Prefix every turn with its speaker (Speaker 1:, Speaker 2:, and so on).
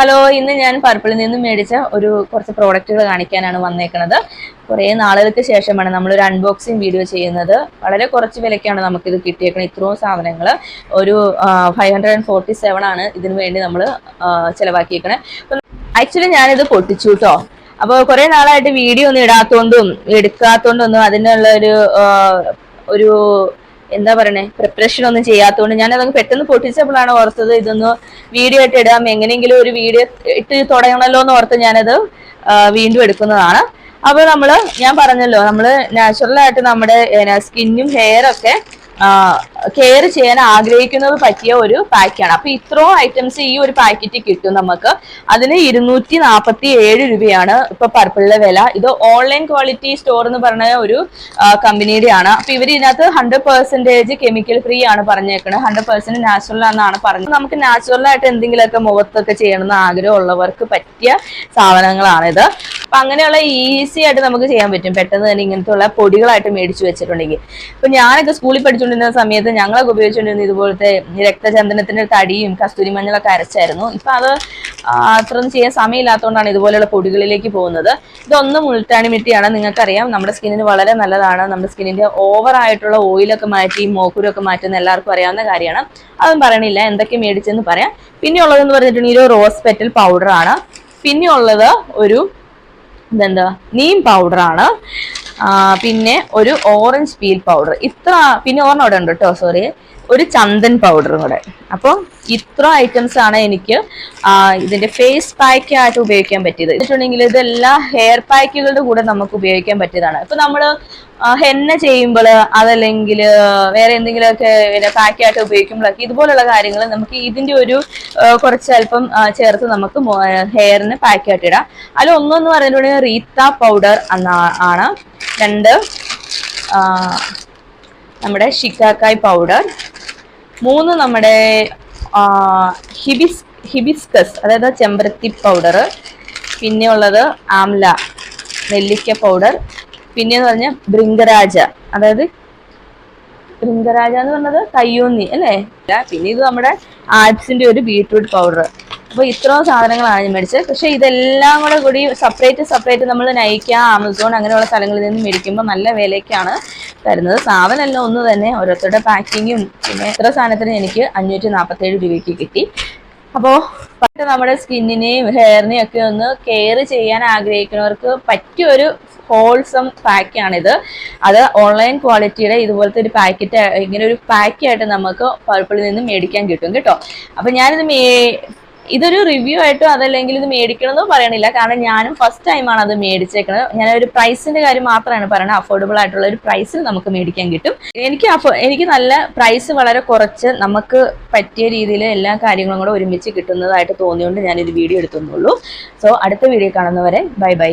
Speaker 1: Hello ഇന്ന് ഞാൻ പർപ്പിളിൽ നിന്ന് മേടിച്ച ഒരു കുറച്ച് പ്രോഡക്റ്റുകൾ കാണിക്കാനാണ് വന്നേക്കുന്നത് കുറേ നാളുകൾക്ക് ശേഷമാണ് നമ്മളൊരു അൺബോക്സിങ് വീഡിയോ ചെയ്യുന്നത്. വളരെ കുറച്ച് വിലയ്ക്കാണ് നമുക്കിത് കിട്ടിയേക്കുന്നത് ഇത്രയും സാധനങ്ങൾ ഒരു five hundred and forty seven ആണ് ഇതിനു വേണ്ടി നമ്മൾ ചിലവാക്കിയേക്കണേ. ആക്ച്വലി ഞാനിത് പൊട്ടിച്ചു കേട്ടോ അപ്പോൾ കുറേ നാളായിട്ട് വീഡിയോ ഒന്നും ഇടാത്തോണ്ടും എടുക്കാത്തോണ്ടൊന്നും അതിനുള്ള ഒരു ഒരു എന്താ പറയണേ? പ്രിപ്പറേഷൻ ഒന്നും ചെയ്യാത്തതുകൊണ്ട് ഞാൻ അതങ്ങ് പെട്ടെന്ന് പൊട്ടിച്ചപ്പോഴാണ് ഓർത്തത് ഇതൊന്ന് വീഡിയോ ആയിട്ട് ഇടാം. എങ്ങനെയെങ്കിലും ഒരു വീഡിയോ ഇട്ട് തുടങ്ങണല്ലോ എന്ന് ഓർത്ത് ഞാനത് വീണ്ടും എടുക്കുന്നതാണ്. അപ്പൊ നമ്മൾ ഞാൻ പറഞ്ഞല്ലോ നമ്മൾ നാച്ചുറൽ ആയിട്ട് നമ്മുടെ സ്കിന്നും ഹെയറും ഒക്കെ കെയർ ചെയ്യാൻ ആഗ്രഹിക്കുന്നത് പറ്റിയ ഒരു പാക്കാണ് അപ്പൊ ഇത്രയും ഐറ്റംസ് ഈ ഒരു പാക്കറ്റ് കിട്ടും നമുക്ക്. അതിന് ഇരുന്നൂറ്റി നാൽപ്പത്തി ഏഴ് രൂപയാണ് ഇപ്പൊ പർപ്പിളിലെ വില. ഇത് ഓൺലൈൻ ക്വാളിറ്റി സ്റ്റോർ എന്ന് പറഞ്ഞ ഒരു കമ്പനിയുടെ ആണ്. അപ്പൊ ഇവർ ഇതിനകത്ത് ഹൺഡ്രഡ് പെർസെന്റേജ് കെമിക്കൽ ഫ്രീ ആണ് പറഞ്ഞേക്കുന്നത് ഹൺഡ്രഡ് പെർസെന്റ് നാച്ചുറൽ എന്നാണ് പറഞ്ഞത്. നമുക്ക് നാച്ചുറൽ ആയിട്ട് എന്തെങ്കിലുമൊക്കെ മുഖത്തൊക്കെ ചെയ്യണമെന്ന് ആഗ്രഹമുള്ളവർക്ക് പറ്റിയ സാധനങ്ങളാണിത്. അപ്പൊ അങ്ങനെയുള്ള ഈസി ആയിട്ട് നമുക്ക് ചെയ്യാൻ പറ്റും. പെട്ടെന്ന് തന്നെ ഇങ്ങനത്തെ ഉള്ള പൊടികളായിട്ട് മേടിച്ചു വെച്ചിട്ടുണ്ടെങ്കിൽ. ഇപ്പൊ ഞാനൊക്കെ സ്കൂളിൽ പഠിച്ചുകൊണ്ടിരുന്ന സമയത്ത് ഞങ്ങളൊക്കെ ഉപയോഗിച്ചുകൊണ്ടിരുന്ന ഇതുപോലത്തെ രക്തചന്ദനത്തിന്റെ തടിയും കസ്തൂരി മഞ്ഞളൊക്കെ അരച്ചായിരുന്നു. ഇപ്പൊ അത് അത്രയും ചെയ്യാൻ സമയമില്ലാത്തതുകൊണ്ടാണ് ഇതുപോലെയുള്ള പൊടികളിലേക്ക് പോകുന്നത്. ഇതൊന്നും മുൾട്ടാണി മിട്ടിയാണ് നിങ്ങൾക്കറിയാം നമ്മുടെ സ്കിന്നിന് വളരെ നല്ലതാണ്. നമ്മുടെ സ്കിന്നിന്റെ ഓവർ ആയിട്ടുള്ള ഓയിലൊക്കെ മാറ്റി മോക്കുരൊക്കെ മാറ്റുന്ന എല്ലാവർക്കും അറിയാവുന്ന കാര്യമാണ്. അതും പറയണില്ല. എന്തൊക്കെ മേടിച്ചെന്ന് പറയാം. പിന്നെ ഉള്ളതെന്ന് പറഞ്ഞിട്ടുണ്ടെങ്കിൽ ഒരു റോസ് പെറ്റൽ പൗഡർ പിന്നെ ഉള്ളത് ഒരു ഇതെന്താ? നീം പൗഡർ ആണ്. പിന്നെ ഒരു ഓറഞ്ച് പീൽ പൗഡർ ഇത്ര പിന്നെ ഓർമ്മ അവിടെ ഉണ്ട് കേട്ടോ സോറി ഒരു ചന്ദൻ പൗഡറും കൂടെ. അപ്പോൾ ഇത്ര ഐറ്റംസ് ആണ് എനിക്ക് ഇതിന്റെ ഫേസ് പാക്ക് ആയിട്ട് ഉപയോഗിക്കാൻ പറ്റിയത്. വെച്ചിട്ടുണ്ടെങ്കിൽ ഇതെല്ലാം ഹെയർ പാക്കുകളുടെ കൂടെ നമുക്ക് ഉപയോഗിക്കാൻ പറ്റിയതാണ്. ഇപ്പൊ നമ്മൾ ഹെന്ന ചെയ്യുമ്പോൾ അതല്ലെങ്കിൽ വേറെ എന്തെങ്കിലുമൊക്കെ പാക്കായിട്ട് ഉപയോഗിക്കുമ്പോഴൊക്കെ ഇതുപോലുള്ള കാര്യങ്ങൾ നമുക്ക് ഇതിന്റെ ഒരു കുറച്ച് അല്പം ചേർത്ത് നമുക്ക് ഹെയറിന് പാക്കായിട്ട് ഇടാം. അതിൽ ഒന്നെന്ന് പറഞ്ഞിട്ടുണ്ടെങ്കിൽ റീത്ത പൗഡർ ആണ്. രണ്ട് നമ്മുടെ ഷിക്കാക്കായ് പൗഡർ മൂന്ന് നമ്മുടെ ഹിബിസ് ഹിബിസ്കസ് അതായത് ചെമ്പരത്തി പൗഡർ പിന്നെ ഉള്ളത് ആംല നെല്ലിക്ക പൗഡർ പിന്നെ എന്ന് പറഞ്ഞാൽ ഭൃംഗരാജ അതായത് ഭൃംഗരാജ എന്ന് പറഞ്ഞത് കയ്യൂന്നി അല്ലേ? പിന്നെ ഇത് നമ്മുടെ ആഡ്സിന്റെ ഒരു ബീട്രൂട്ട് പൗഡർ അപ്പൊ ഇത്രയും സാധനങ്ങളാണ് ഞാൻ മേടിച്ചത്. പക്ഷെ ഇതെല്ലാം കൂടെ കൂടി സെപ്പറേറ്റ് സെപ്പറേറ്റ് നമ്മൾ നയിക്കുക ആമസോൺ അങ്ങനെയുള്ള സ്ഥലങ്ങളിൽ നിന്ന് മേടിക്കുമ്പോൾ നല്ല വിലയ്ക്കാണ്. തരുന്നത്. സാധനമെല്ലാം ഒന്ന് തന്നെ ഓരോരുത്തരുടെ പാക്കിങ്ങും പിന്നെ ഇത്ര സാധനത്തിന് എനിക്ക് അഞ്ഞൂറ്റി നാൽപ്പത്തേഴ് രൂപയ്ക്ക് കിട്ടി. അപ്പോൾ പണ്ട് നമ്മുടെ സ്കിന്നിനെയും ഹെയറിനെയും ഒക്കെ ഒന്ന് കെയർ ചെയ്യാൻ ആഗ്രഹിക്കുന്നവർക്ക് പറ്റിയൊരു ഹോൾസം പാക്കാണിത് അത് ഓൺലൈൻ ക്വാളിറ്റിയുടെ ഇതുപോലത്തെ ഒരു പാക്കറ്റ് ഇങ്ങനെ ഒരു പാക്കായിട്ട് നമുക്ക് പർപ്പിളിൽ നിന്ന് മേടിക്കാൻ കിട്ടും കേട്ടോ. അപ്പം ഞാനിത് മേ ഇതൊരു റിവ്യൂ ആയിട്ടോ അതല്ലെങ്കിൽ ഇത് മേടിക്കണമെന്നോ പറയണില്ല. കാരണം ഞാനും ഫസ്റ്റ് ടൈമാണ് അത് മേടിച്ചേക്കുന്നത് ഞാൻ ഒരു പ്രൈസിന്റെ കാര്യം മാത്രമാണ് പറയുന്നത് അഫോർഡബിൾ ആയിട്ടുള്ള ഒരു പ്രൈസിൽ നമുക്ക് മേടിക്കാൻ കിട്ടും. എനിക്ക് എനിക്ക് നല്ല പ്രൈസ് വളരെ കുറച്ച് നമുക്ക് പറ്റിയ രീതിയിൽ എല്ലാ കാര്യങ്ങളും കൂടെ ഒരുമിച്ച് കിട്ടുന്നതായിട്ട് തോന്നിയുകൊണ്ട് ഇത് വീഡിയോ എടുത്തുന്നുള്ളൂ സോ അടുത്ത വീഡിയോ കാണുന്നവരെ ബൈ ബൈ